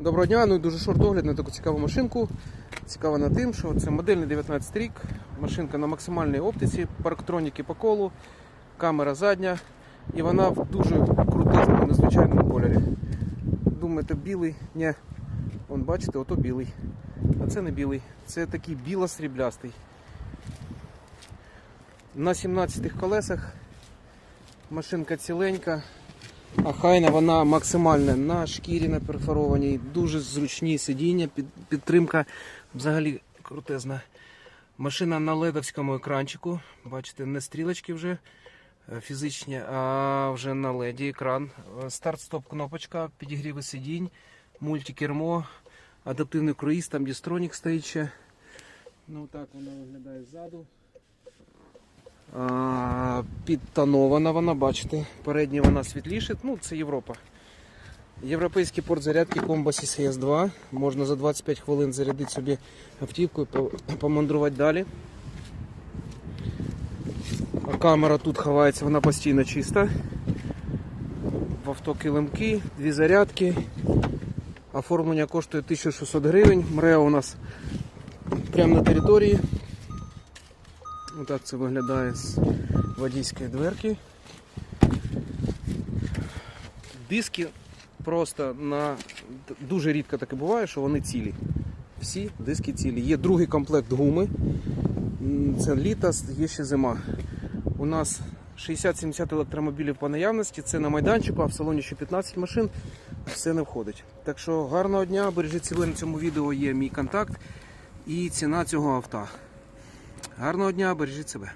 Доброго дня, ну і дуже шорт огляд на таку цікаву машинку. Цікава на тим, що це модельний 19 рік, машинка на максимальній оптиці, парктроніки по колу, камера задня. І вона в дуже крутезному, незвичайному кольорі. Думаєте, білий? Ні. Вон бачите, ото білий. А це не білий. Це такий біло-сріблястий. На 17 колесах машинка ціленька. Ахайна вона максимальна на шкірі на перфорованій, дуже зручні сидіння, підтримка взагалі крутезна. Машина на ледовському екранчику. Бачите, не стрілочки вже е, фізичні, а вже на леді екран. Е, Старт-стоп кнопочка, підігріви сидінь, мультикермо, адаптивний круїз, там дістронік стоїть ще. Ну так вона виглядає ззаду. А, Підтонована вона, бачите. Передня вона світліше. Ну, це Європа. Європейський порт зарядки Combo CCS 2. Можна за 25 хвилин зарядити собі автівку і помандрувати далі. А Камера тут ховається, вона постійно чиста. В авто килимки, дві зарядки. Оформлення коштує 1600 гривень. МРЕО у нас прямо на території. Отак це виглядає з водійської дверки. Диски просто на дуже рідко таке буває, що вони цілі. Всі диски цілі. Є другий комплект гуми. Це літо, є ще зима. У нас 60-70 електромобілів по наявності. Це на майданчику, а в салоні ще 15 машин. Все не входить. Так що гарного дня, бережіть себе на цьому відео є мій контакт і ціна цього авто. Гарного дня, бережіть себе.